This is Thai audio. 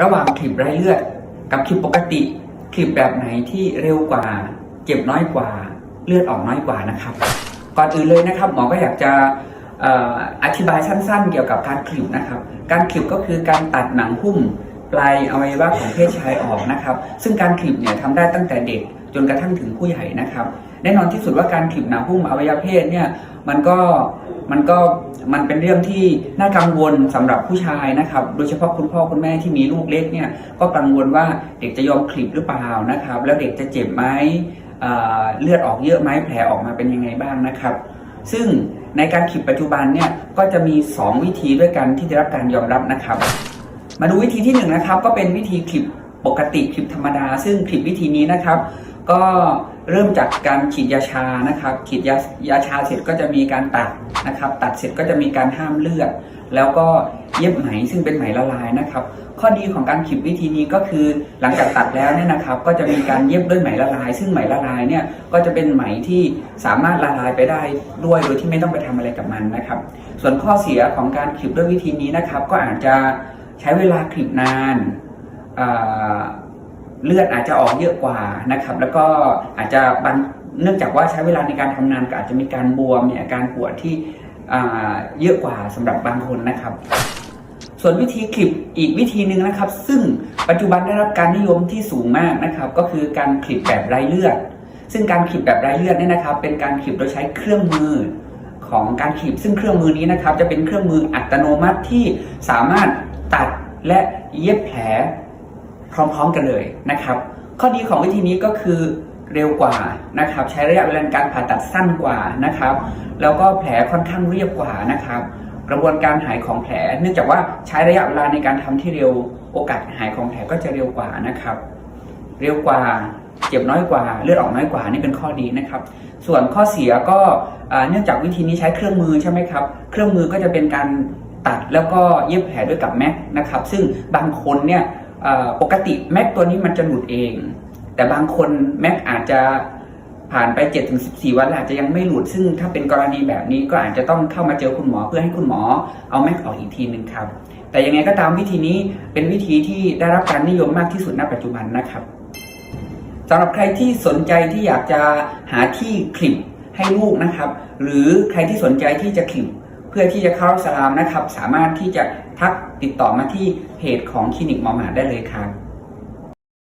ระหว่างคลิปไร้เลือด กับคลิปปกติ คลิปแบบไหนที่เร็วกว่า เจ็บน้อยกว่า เลือดออกน้อยกว่านะครับ ก่อนอื่นเลยนะครับ หมอก็อยากจะเอ่ออธิบายสั้นๆ เกี่ยวกับการคลิปนะครับ การคลิปก็คือการตัดหนังหุ้มปลายอวัยวะของเพศชายออกนะครับ ซึ่งการคลิปเนี่ยทำได้ตั้งแต่เด็ก จนกระทั่งถึงผู้ใหญ่นะครับ แน่นอนที่สุดว่าการคลิปหนังหุ้มอวัยวะเพศเนี่ยมันก็มันก็มันเป็นเรื่องที่น่ากังวลสำหรับผู้ชายนะครับ โดยเฉพาะคุณพ่อคุณแม่ที่มีลูกเล็กเนี่ยก็กังวลว่าเด็กจะยอมคลิปหรือเปล่านะครับ แล้วเด็กจะเจ็บไหมเเลือดออกเยอะไหมแผลออกมาเป็นยังไงบ้างนะครับ ซึ่งในการคลิปปัจจุบันเนี่ยก็จะมี 2 วิธีด้วยกันที่ได้รับการยอมรับนะครับ มาดูวิธีที่1นงนะครับก็เป็นวิธีคลิ ปกติคลิปธรรมดา ซึ่งคลิปวิธีนี้นะครับ ก็เริ่มจากการฉีดยาชานะครับฉีดยายาชาเสร็จก็จะมีการตัดนะครับ ตัดเสร็จก็จะมีการห้ามเลือด แล้วก็เย็บไหมซึ่งเป็นไหมละลายนะครับ ข้อดีของการคลิปวิธีนี้ก็คือหลังจากตัดแล้วเนี่ยนะครับ ก็จะมีการเย็บด้วยไหมละลาย ซึ่งไหมละลายเนี่ยก็จะเป็นไหมที่สามารถละลายไปได้ด้วยโดยที่ไม่ต้องไปทำอะไรกับมันนะครับ ส่วนข้อเสียของการคลิปด้วยวิธีนี้นะครับ ก็อาจจะใช้เวลาคลิปนาน เลือดอาจจะออกเยอะกว่านะครับ แล้วก็อาจจะบางเนื่องจากว่าใช้เวลาในการทำงานก็อาจจะมีการบวมมีอาการปวดที่เยอะกว่าสำหรับบางคนนะครับ ส่วนวิธีคลิปอีกวิธีหนึ่งนะครับ ซึ่งปัจจุบันได้รับการนิยมที่สูงมากนะครับ ก็คือการคลิปแบบไร้เลือด ซึ่งการคลิปแบบไร้เลือดเนี่ยนะครับ เป็นการคลิปโดยใช้เครื่องมือของการคลิปซึ่งเครื่องมือนี้นะครับ จะเป็นเครื่องมืออัตโนมัติที่สามารถตัดและเย็บแผล พร้อมๆกันเลยนะครับ ข้อดีของวิธีนี้ก็คือเร็วกว่านะครับ ใช้ระยะเวลาในการผ่าตัดสั้นกว่านะครับ แล้วก็แผลค่อนข้างเรียบกว่านะครับ กระบวนการหายของแผล เนื่องจากว่าใช้ระยะเวลาในการทำที่เร็วโอกาสหายของแผลก็จะเร็วกว่านะครับ เร็วกว่าเจ็บน้อยกว่าเลือดออกน้อยกว่านี่เป็นข้อดีนะครับ ส่วนข้อเสียก็เนื่องจากวิธีนี้ใช้เครื่องมือใช่ไหมครับ เครื่องมือก็จะเป็นการตัดแล้วก็เย็บแผลด้วยกับแม็กนะครับ ซึ่งบางคนเนี่ย ปกติแม็กตัวนี้มันจะหลุดเอง แต่บางคนแม็กอาจจะผ่านไป7-14วันแล้วอาจจะยังไม่หลุด ซึ่งถ้าเป็นกรณีแบบนี้ก็อาจจะต้องเข้ามาเจอคุณหมอเพื่อให้คุณหมอเอาแม็กออกอีกทีหนึ่งครับ แต่ยังไงก็ตามวิธีนี้เป็นวิธีที่ได้รับการนิยมมากที่สุดณปัจจุบันนะครับสำหรับใครที่สนใจที่อยากจะหาที่คลิปให้ลูกนะครับ หรือใครที่สนใจที่จะคลิป พื่อที่จะเข้ารับสลามนะครับ สามารถที่จะทักติดต่อมาที่เพจของคลินิกหมอหมาได้เลยครับ